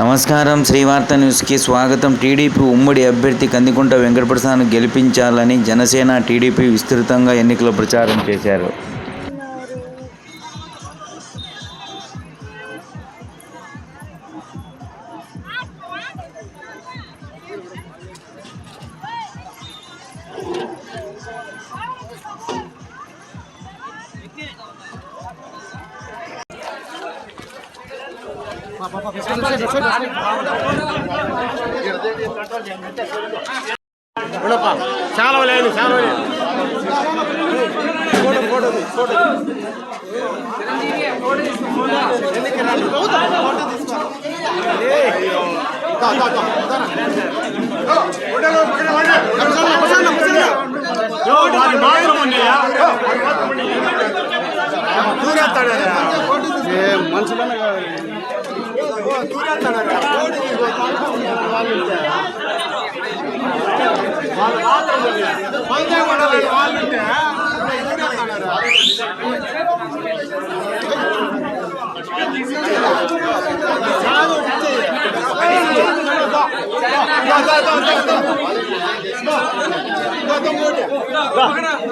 నమస్కారం. శ్రీవార్త న్యూస్కి స్వాగతం. టీడీపీ ఉమ్మడి అభ్యర్థి కందికుంట వెంకటప్రసాద్ను గెలిపించాలని జనసేన టీడీపీ విస్తృతంగా ఎన్నికల ప్రచారం చేశారు. చాలా లేదు చాలా లేదు ఫోటో ఫోటో ఫోటో మనుషులనే కాదు. ఓ, దూరేస్తాడా? ఫోటో తీసుకో. వాళ్ళు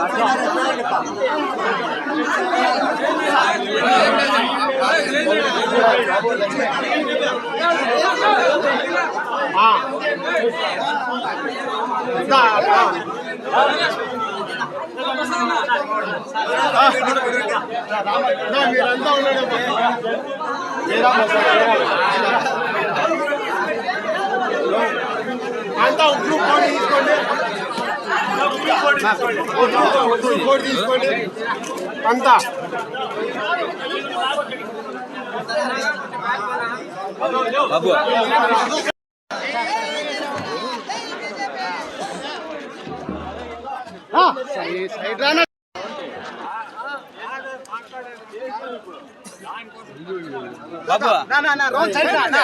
దా, దా, దా, దా. ఆ. దా, దా. దా, మీరంతా ఉండండి అంతా అంతా. సైడ్ రానా నా నా నా రోడ్ సైడ్ రా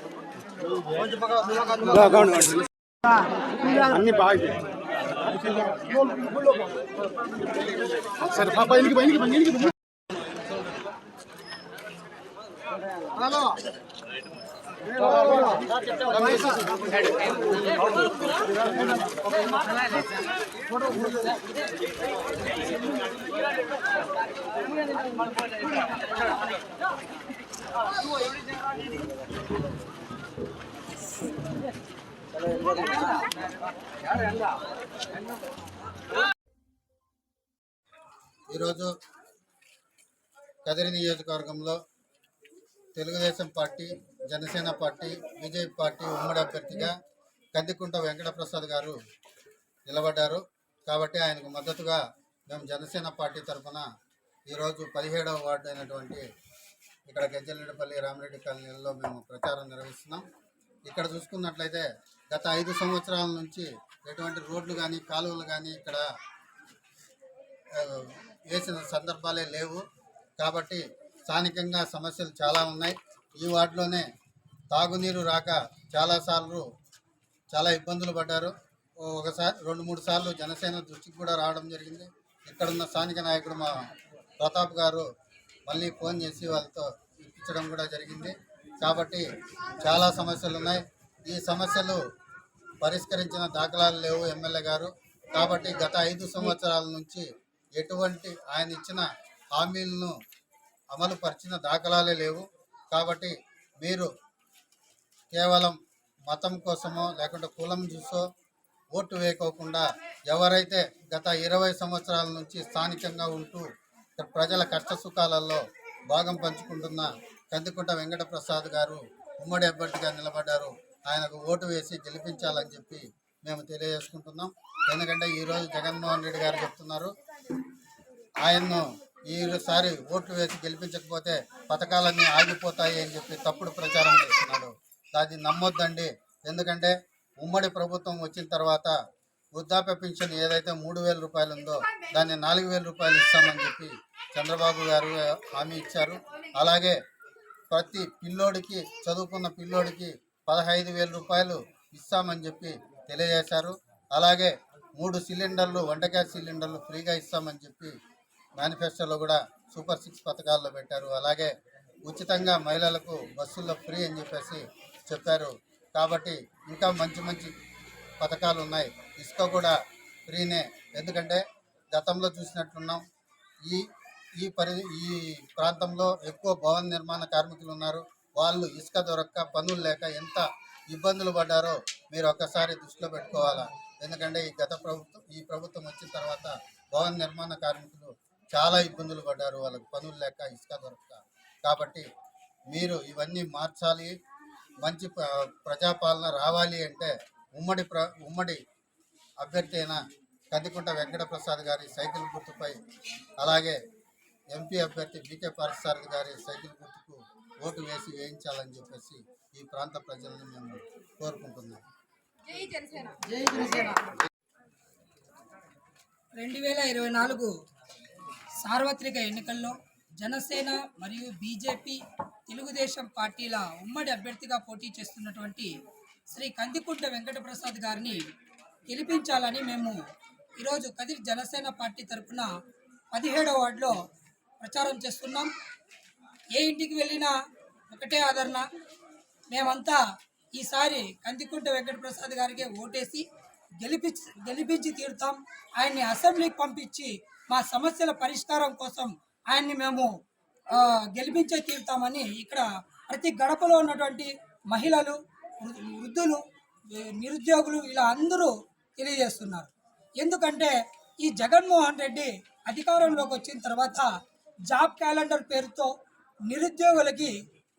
అన్ని బాగా సరే పాప ఎనికి పై ఎనికి పై ఎనికి పై. ఈరోజు కదిరి నియోజకవర్గంలో Telugu Desam party Janasena party BJP party ఉమ్మడి అభ్యర్థిగా కందికుంట వెంకటప్రసాద్ గారు నిలబడ్డారు. కాబట్టి ఆయనకు మద్దతుగా మేము జనసేన పార్టీ తరఫున ఈరోజు పదిహేడవ వార్డు అయినటువంటి ఇక్కడ గెజ్జలరెడ్డిపల్లి రామిరెడ్డి కాలనీలో మేము ప్రచారం నిర్వహిస్తున్నాం. ఇక్కడ చూసుకున్నట్లయితే గత ఐదు సంవత్సరాల నుంచి ఎటువంటి రోడ్లు కానీ కాలువలు కానీ ఇక్కడ వేసిన సందర్భాలే లేవు. కాబట్టి స్థానికంగా సమస్యలు చాలా ఉన్నాయి. ఈ వార్డులోనే తాగునీరు రాక చాలాసార్లు చాలా ఇబ్బందులు పడ్డారు. ఒకసారి రెండు మూడు సార్లు జనసేన దృష్టికి కూడా రావడం జరిగింది. ఇక్కడున్న స్థానిక నాయకుడు మా ప్రతాప్ గారు మళ్ళీ ఫోన్ చేసి వాళ్ళతో ఇప్పించడం కూడా జరిగింది. కాబట్టి చాలా సమస్యలు ఉన్నాయి ఈ సమస్యలు పరిష్కరించిన దాఖలాలు లేవు ఎమ్మెల్యే గారు. కాబట్టి గత ఐదు సంవత్సరాల నుంచి ఎటువంటి ఆయన ఇచ్చిన హామీలను అమలు పరిచిన దాఖలాలే లేవు. కాబట్టి మీరు కేవలం మతం కోసమో లేకుంటే కులం చూసో ఓటు వేయకోకుండా ఎవరైతే గత ఇరవై సంవత్సరాల నుంచి స్థానికంగా ఉంటూ ప్రజల కష్ట సుఖాలలో భాగం పంచుకుంటున్న కందికుంట వెంకట ప్రసాద్ గారు ఉమ్మడి అభ్యర్థిగా నిలబడ్డారు. ఆయనకు ఓటు వేసి గెలిపించాలని చెప్పి మేము తెలియజేసుకుంటున్నాం. ఎందుకంటే ఈరోజు జగన్మోహన్ రెడ్డి గారు చెప్తున్నారు ఆయన్ను ఈసారి ఓట్లు వేసి గెలిపించకపోతే పథకాలన్నీ ఆగిపోతాయి అని చెప్పి తప్పుడు ప్రచారం చేస్తున్నాడు. అది నమ్మొద్దండి. ఎందుకంటే ఉమ్మడి ప్రభుత్వం వచ్చిన తర్వాత వృద్ధాప్య పింఛన్ ఏదైతే మూడు వేల రూపాయలు ఉందో దాన్ని నాలుగు వేల రూపాయలు ఇస్తామని చెప్పి చంద్రబాబు గారు హామీ ఇచ్చారు. అలాగే ప్రతి పిల్లోడికి చదువుకున్న పిల్లోడికి పదహైదు వేల రూపాయలు ఇస్తామని చెప్పి తెలియజేశారు. అలాగే మూడు సిలిండర్లు వంట గ్యాస్ సిలిండర్లు ఫ్రీగా ఇస్తామని చెప్పి మేనిఫెస్టోలో కూడా సూపర్ సిక్స్ పథకాల్లో పెట్టారు. అలాగే ఉచితంగా మహిళలకు బస్సుల్లో ఫ్రీ అని చెప్పేసి చెప్పారు. కాబట్టి ఇంకా మంచి మంచి పథకాలు ఉన్నాయి. ఇసుక కూడా ఫ్రీనే. ఎందుకంటే గతంలో చూసినట్టున్నాం ఈ ఈ పరి ఈ ప్రాంతంలో ఎక్కువ భవన నిర్మాణ కార్మికులు ఉన్నారు. వాళ్ళు ఇసుక దొరక్క పనులు లేక ఎంత ఇబ్బందులు పడ్డారో మీరు ఒక్కసారి దృష్టిలో పెట్టుకోవాలా? ఎందుకంటే ఈ గత ప్రభుత్వం ఈ ప్రభుత్వం వచ్చిన తర్వాత భవన నిర్మాణ కార్మికులు చాలా ఇబ్బందులు పడ్డారు. వాళ్ళకి పనులు లేక ఇసుక దొరక్క. కాబట్టి మీరు ఇవన్నీ మార్చాలి. మంచి ప్రజాపాలన రావాలి అంటే ఉమ్మడి ప్ర ఉమ్మడి అభ్యర్థి అయిన కందికుంట వెంకట ప్రసాద్ గారి సైకిల్ గుర్తుపై అలాగే ఎంపీ అభ్యర్థి బీకే పారసారథి గారి సైకిల్ గుర్తుకు ఓటు వేసి వేయించాలని చెప్పేసి ఈ ప్రాంత ప్రజలను మేము కోరుకుంటున్నాం. రెండు వేల ఇరవై నాలుగు సార్వత్రిక ఎన్నికల్లో జనసేన మరియు బీజేపీ తెలుగుదేశం పార్టీల ఉమ్మడి అభ్యర్థిగా పోటీ చేస్తున్నటువంటి శ్రీ కందికుంట వెంకటప్రసాద్ గారిని గెలిపించాలని మేము ఈరోజు కదిరి జనసేన పార్టీ తరఫున పదిహేడవ వార్డులో ప్రచారం చేస్తున్నాం. ఏ ఇంటికి వెళ్ళినా ఒకటే ఆదరణ. మేమంతా ఈసారి కందికుంట వెంకటప్రసాద్ గారికి ఓటేసి గెలిపించి గెలిపించి తీరుతాం. ఆయన్ని అసెంబ్లీకి పంపించి మా సమస్యల పరిష్కారం కోసం ఆయన్ని మేము గెలిపించే తీరుతామని ఇక్కడ ప్రతి గడపలో ఉన్నటువంటి మహిళలు వృద్ధులు నిరుద్యోగులు ఇలా అందరూ తెలియజేస్తున్నారు. ఎందుకంటే ఈ జగన్మోహన్ రెడ్డి అధికారంలోకి వచ్చిన తర్వాత జాబ్ క్యాలెండర్ పేరుతో నిరుద్యోగులకి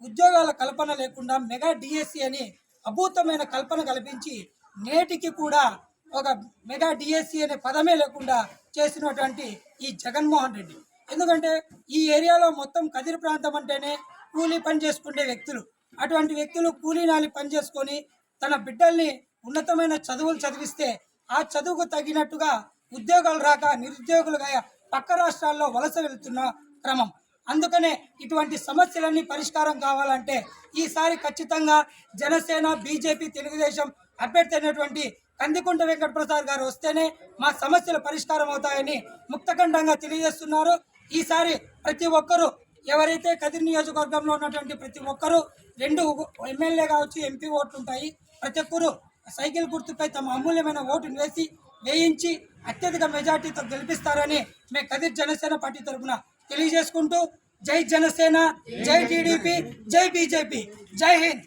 ఉద్యోగాల కల్పన లేకుండా మెగా డిఎస్సి అని అభూతమైన కల్పన కల్పించి నేటికి కూడా ఒక మెగా డిఎస్సి అనే పదమే లేకుండా చేసినటువంటి ఈ జగన్మోహన్ రెడ్డి. ఎందుకంటే ఈ ఏరియాలో మొత్తం కదిరి ప్రాంతం అంటేనే కూలీ పని చేసుకునే వ్యక్తులు. అటువంటి వ్యక్తులు కూలీ నాలి పని చేసుకొని తన బిడ్డల్ని ఉన్నతమైన చదువులు చదివిస్తే ఆ చదువుకు తగినట్టుగా ఉద్యోగాలు రాక నిరుద్యోగులుగా పక్క రాష్ట్రాల్లో వలస వెళ్తున్న క్రమం. అందుకనే ఇటువంటి సమస్యలన్నీ పరిష్కారం కావాలంటే ఈసారి ఖచ్చితంగా జనసేన బీజేపీ తెలుగుదేశం అభ్యర్థి అయినటువంటి కందికుంట వెంకట ప్రసాద్ గారు వస్తేనే మా సమస్యలు పరిష్కారం అవుతాయని ముక్తఖండంగా తెలియజేస్తున్నారు. ఈసారి ప్రతి ఒక్కరూ ఎవరైతే కదిరి నియోజకవర్గంలో ఉన్నటువంటి ప్రతి ఒక్కరూ రెండు ఎమ్మెల్యే కావచ్చు ఎంపీ ఓట్లు ఉంటాయి ప్రతి ఒక్కరూ సైకిల్ గుర్తుపై తమ అమూల్యమైన ఓటును వేసి వేయించి అత్యధిక మెజార్టీతో గెలిపిస్తారని మేము కదిర్ జనసేన పార్టీ తరఫున తెలియజేసుకుంటూ జై జనసేన జై టీడీపీ జై బీజేపీ జై హింద్